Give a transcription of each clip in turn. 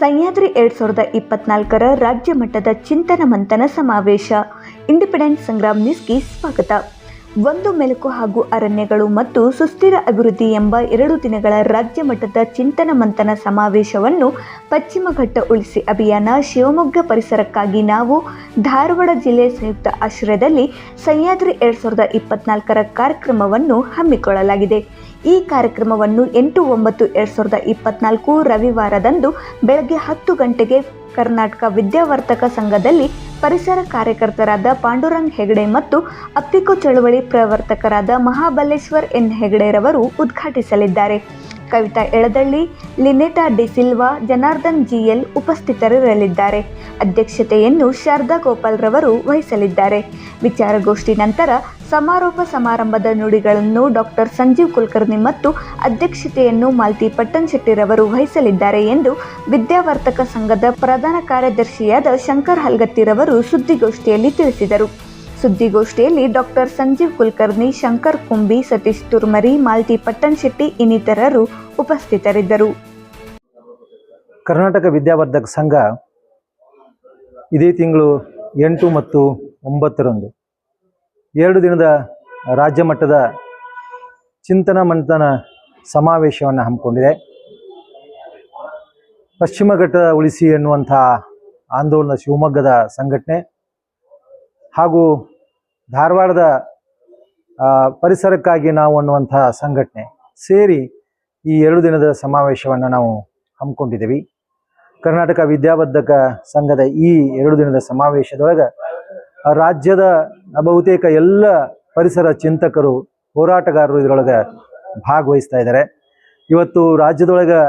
ಸಹ್ಯಾದ್ರಿ ಎರಡು ಸಾವಿರದ ಇಪ್ಪತ್ನಾಲ್ಕರ ರಾಜ್ಯ ಮಟ್ಟದ ಚಿಂತನ ಮಂಥನ ಸಮಾವೇಶ. ಇಂಡಿಪೆಂಡೆಂಟ್ ಸಂಗ್ರಾಮ್ ನ್ಯೂಸ್ಗೆ ಸ್ವಾಗತ. ಒಂದು ಮೆಲುಕು ಹಾಗೂ ಅರಣ್ಯಗಳು ಮತ್ತು ಸುಸ್ಥಿರ ಅಭಿವೃದ್ಧಿ ಎಂಬ ಎರಡು ದಿನಗಳ ರಾಜ್ಯ ಮಟ್ಟದ ಚಿಂತನ ಮಂಥನ ಸಮಾವೇಶವನ್ನು ಪಶ್ಚಿಮ ಘಟ್ಟ ಉಳಿಸಿ ಅಭಿಯಾನ ಶಿವಮೊಗ್ಗ ಪರಿಸರಕ್ಕಾಗಿ ನಾವು ಧಾರವಾಡ ಜಿಲ್ಲೆ ಸಂಯುಕ್ತ ಆಶ್ರಯದಲ್ಲಿ ಸಹ್ಯಾದ್ರಿ ಎರಡು ಸಾವಿರದ ಇಪ್ಪತ್ನಾಲ್ಕರ ಕಾರ್ಯಕ್ರಮವನ್ನು ಹಮ್ಮಿಕೊಳ್ಳಲಾಗಿದೆ. ಈ ಕಾರ್ಯಕ್ರಮವನ್ನು ಎಂಟು ಒಂಬತ್ತು ಎರಡು ಸಾವಿರದ ಇಪ್ಪತ್ನಾಲ್ಕು ರವಿವಾರದಂದು ಬೆಳಗ್ಗೆ ಹತ್ತು ಗಂಟೆಗೆ ಕರ್ನಾಟಕ ವಿದ್ಯಾವರ್ತಕ ಸಂಘದಲ್ಲಿ ಪರಿಸರ ಕಾರ್ಯಕರ್ತರಾದ ಪಾಂಡುರಂಗ್ ಹೆಗಡೆ ಮತ್ತು ಅಪ್ಪಿಕೋ ಚಳುವಳಿ ಪ್ರವರ್ತಕರಾದ ಮಹಾಬಲೇಶ್ವರ್ ಎನ್ ಹೆಗಡೆರವರು ಉದ್ಘಾಟಿಸಲಿದ್ದಾರೆ. ಕವಿತಾ ಎಳದಳ್ಳಿ, ಲಿನೆಟಾ ಡಿಸಿಲ್ವಾ ಜನಾರ್ದನ್ ಜಿಎಲ್ ಉಪಸ್ಥಿತರಿರಲಿದ್ದಾರೆ. ಅಧ್ಯಕ್ಷತೆಯನ್ನು ಶಾರದಾ ಗೋಪಾಲ್ ರವರು ವಹಿಸಲಿದ್ದಾರೆ. ವಿಚಾರಗೋಷ್ಠಿ ನಂತರ ಸಮಾರೋಪ ಸಮಾರಂಭದ ನುಡಿಗಳನ್ನು ಡಾಕ್ಟರ್ ಸಂಜೀವ್ ಕುಲಕರ್ಣಿ ಮತ್ತು ಅಧ್ಯಕ್ಷತೆಯನ್ನು ಮಾಲ್ತಿ ಪಟ್ಟಣಶೆಟ್ಟಿರವರು ವಹಿಸಲಿದ್ದಾರೆ ಎಂದು ವಿದ್ಯಾವರ್ತಕ ಸಂಘದ ಪ್ರಧಾನ ಕಾರ್ಯದರ್ಶಿಯಾದ ಶಂಕರ್ ಹಲ್ಗತ್ತಿರವರು ಸುದ್ದಿಗೋಷ್ಠಿಯಲ್ಲಿ ತಿಳಿಸಿದರು. ಸುದ್ದಿಗೋಷ್ಠಿಯಲ್ಲಿ ಡಾಕ್ಟರ್ ಸಂಜೀವ್ ಕುಲಕರ್ಣಿ, ಶಂಕರ್ ಕುಂಬಿ, ಸತೀಶ್ ತುರ್ಮರಿ, ಮಾಲ್ತಿ ಪಟ್ಟಣ್ ಶೆಟ್ಟಿ ಇನ್ನಿತರರು ಉಪಸ್ಥಿತರಿದ್ದರು. ಕರ್ನಾಟಕ ವಿದ್ಯಾವರ್ಧಕ ಸಂಘ ಇದೇ ತಿಂಗಳು ಎಂಟು ಮತ್ತು ಒಂಬತ್ತರಂದು ಎರಡು ದಿನದ ರಾಜ್ಯ ಮಟ್ಟದ ಚಿಂತನ ಮಂಥನ ಸಮಾವೇಶವನ್ನು ಹಮ್ಮಿಕೊಂಡಿದೆ. ಪಶ್ಚಿಮ ಘಟ್ಟ ಉಳಿಸಿ ಎನ್ನುವಂಥ ಆಂದೋಲನ ಶಿವಮೊಗ್ಗದ ಸಂಘಟನೆ ಹಾಗೂ ಧಾರವಾಡದ ಪರಿಸರಕ್ಕಾಗಿ ನಾವು ಅನ್ನುವಂಥ ಸಂಘಟನೆ ಸೇರಿ ಈ ಎರಡು ದಿನದ ಸಮಾವೇಶವನ್ನು ನಾವು ಹಮ್ಮಿಕೊಂಡಿದ್ದೀವಿ. ಕರ್ನಾಟಕ ವಿದ್ಯಾವರ್ಧಕ ಸಂಘದ ಈ ಎರಡು ದಿನದ ಸಮಾವೇಶದೊಳಗೆ ರಾಜ್ಯದ ಬಹುತೇಕ ಎಲ್ಲ ಪರಿಸರ ಚಿಂತಕರು, ಹೋರಾಟಗಾರರು ಇದರೊಳಗೆ ಭಾಗವಹಿಸ್ತಾ ಇದ್ದಾರೆ. ಇವತ್ತು ರಾಜ್ಯದೊಳಗೆ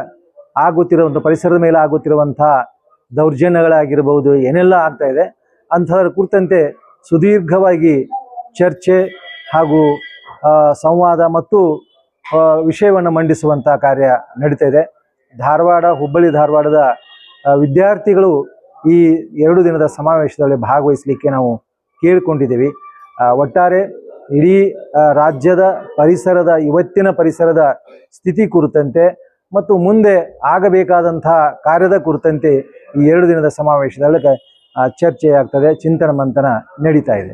ಆಗುತ್ತಿರುವಂಥ ಪರಿಸರದ ಮೇಲೆ ಆಗುತ್ತಿರುವಂಥ ದೌರ್ಜನ್ಯಗಳಾಗಿರ್ಬೋದು ಏನೆಲ್ಲ ಆಗ್ತಾ ಇದೆ, ಅಂಥದ್ರ ಕುರಿತಂತೆ ಸುದೀರ್ಘವಾಗಿ ಚರ್ಚೆ ಹಾಗೂ ಸಂವಾದ ಮತ್ತು ವಿಷಯವನ್ನು ಮಂಡಿಸುವಂಥ ಕಾರ್ಯ ನಡೀತಾ ಇದೆ. ಧಾರವಾಡ, ಹುಬ್ಬಳ್ಳಿ ಧಾರವಾಡದ ವಿದ್ಯಾರ್ಥಿಗಳು ಈ ಎರಡು ದಿನದ ಸಮಾವೇಶದಲ್ಲಿ ಭಾಗವಹಿಸಲಿಕ್ಕೆ ನಾವು ಕೇಳಿಕೊಂಡಿದ್ದೀವಿ. ಒಟ್ಟಾರೆ ಇಡೀ ರಾಜ್ಯದ ಪರಿಸರದ, ಇವತ್ತಿನ ಪರಿಸರದ ಸ್ಥಿತಿ ಕುರಿತಂತೆ ಮತ್ತು ಮುಂದೆ ಆಗಬೇಕಾದಂತಹ ಕಾರ್ಯದ ಕುರಿತಂತೆ ಈ ಎರಡು ದಿನದ ಸಮಾವೇಶದಲ್ಲಿ ಚರ್ಚೆ ಆಗ್ತದೆ ಚಿಂತನ ಮಂಥನ ನಡೀತಾ ಇದೆ.